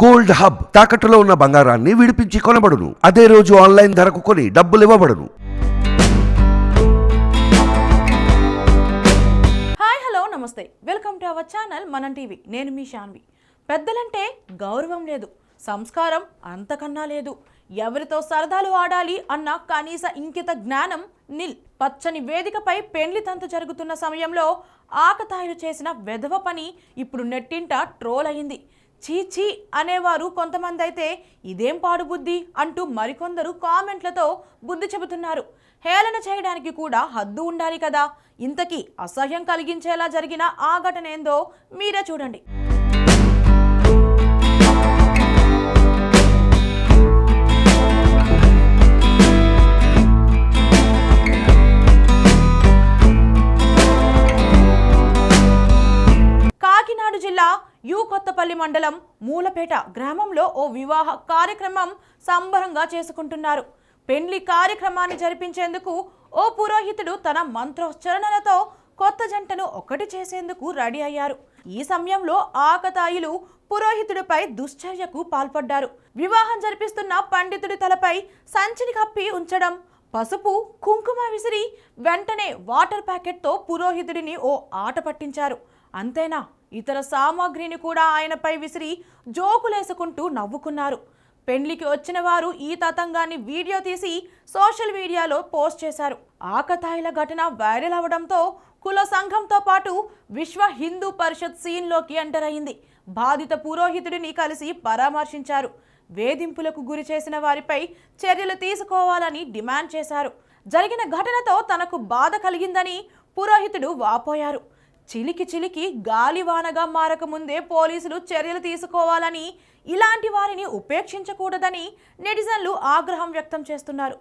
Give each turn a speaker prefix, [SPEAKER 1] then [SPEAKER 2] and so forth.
[SPEAKER 1] Gold hub తాకట్టులో ఉన్న బంగారాన్ని విడిపించి కొనబడును. అదే రోజు ఆన్లైన్ ధరకు కొని డబ్బులు ఇవ్వబడును.
[SPEAKER 2] హాయ్ హలో నమస్తే. Welcome to our channel Manam TV. నేను మీ షాన్వి. పెద్దలంటే గౌరవం లేదు సంస్కారం అంతకన్నా లేదు. ఎవరితో సరదాలు ఆడాలి అన్న కనీస ఇంకిత జ్ఞానం నిల్. పచ్చని వేదికపై పెండ్లి తంతు జరుగుతున్న సమయంలో ఆకతాయిలు చేసిన వెధవ పని ఇప్పుడు నెట్టింట ట్రోల్ అయింది. చీచీ అనేవారు కొంతమంది అయితే ఇదేం పాడు బుద్ధి అంటూ మరికొందరు కామెంట్లతో బుద్ధి చెబుతున్నారు. హేళన చేయడానికి కూడా హద్దు ఉండాలి కదా. ఇంతకీ అసహ్యం కలిగించేలా జరిగిన ఆ ఘటన ఏందో మీరే చూడండి. జిల్లా యు కొత్తపల్లి మండలం మూలపేట గ్రామంలో ఓ వివాహ కార్యక్రమం సంబరంగా చేసుకుంటున్నారు. పెండ్లి కార్యక్రమాన్ని జరిపించేందుకు ఓ పురోహితుడు తన మంత్రోచ్చరణలతో కొత్త జంటను ఒకటి చేసేందుకు రెడీ అయ్యారు. ఈ సమయంలో ఆకతాయిలు పురోహితుడిపై దుశ్చర్యకు పాల్పడ్డారు. వివాహం జరిపిస్తున్న పండితుడి తలపై సంచిని కప్పి ఉంచడం పసుపు కుంకుమ విసిరి వెంటనే వాటర్ ప్యాకెట్తో పురోహితుడిని ఓ ఆట పట్టించారు. అంతేనా? ఇతర సామాగ్రిని కూడా ఆయనపై విసిరి జోకులేసుకుంటూ నవ్వుకున్నారు. పెండ్లికి వచ్చిన వారు ఈ తతంగాన్ని వీడియో తీసి సోషల్ మీడియాలో పోస్ట్ చేశారు. ఆకతాయిల ఘటన వైరల్ అవడంతో కుల సంఘంతో పాటు విశ్వ హిందూ పరిషత్ సీన్లోకి ఎంటర్ అయింది. బాధిత పురోహితుడిని కలిసి పరామర్శించారు. వేధింపులకు గురి చేసిన వారిపై చర్యలు తీసుకోవాలని డిమాండ్ చేశారు. జరిగిన ఘటనతో తనకు బాధ కలిగిందని పురోహితుడు వాపోయారు. చిలికి చిలికి గాలివానగా మారకముందే పోలీసులు చర్యలు తీసుకోవాలని ఇలాంటి వారిని ఉపేక్షించకూడదని నెటిజన్లు ఆగ్రహం వ్యక్తం చేస్తున్నారు.